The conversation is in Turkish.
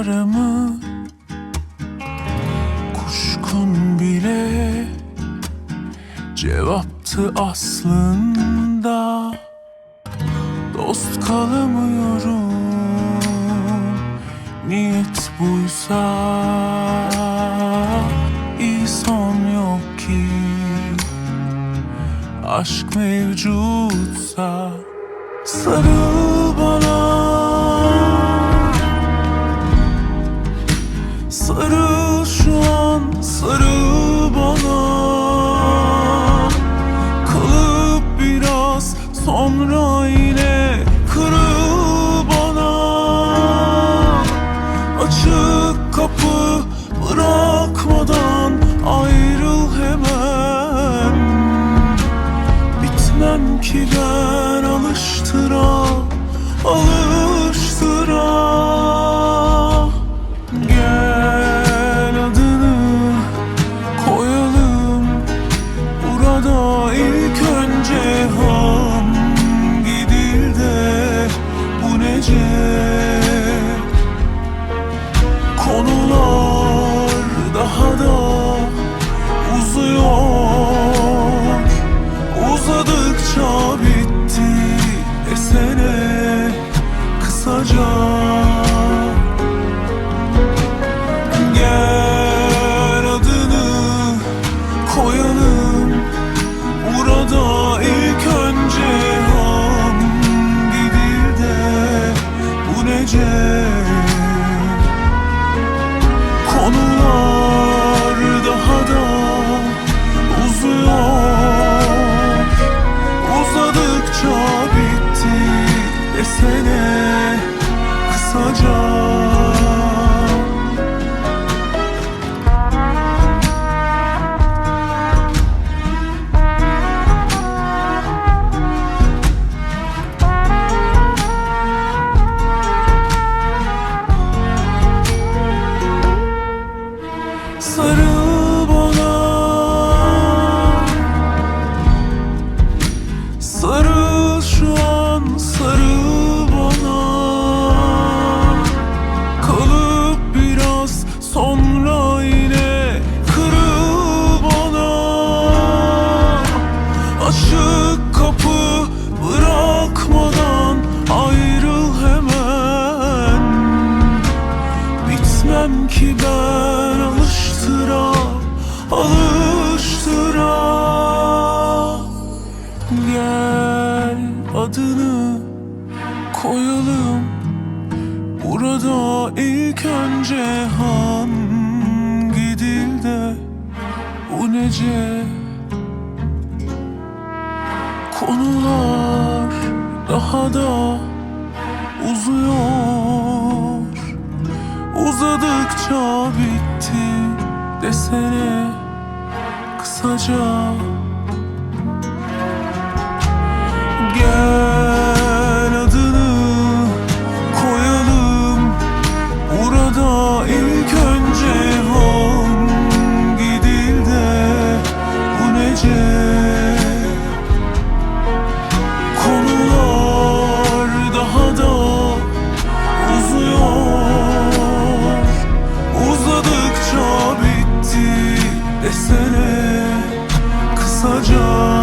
ara mı? Kuşkun bile cevaptı aslında Dost kalamıyorum Niyet buysa iyi son yok ki Aşk mevcutsa Bitmem ki ben alıştıra Alıştıra Sarıl Açık kapı bırakmadan ayrıl hemen. Bitmem ki ben alıştıra alıştıra. Gel adını koyalım. Burada ilk önce hangi dilde bu nece Konular daha da uzuyor. Uzadıkça bitti desene kısaca kısaca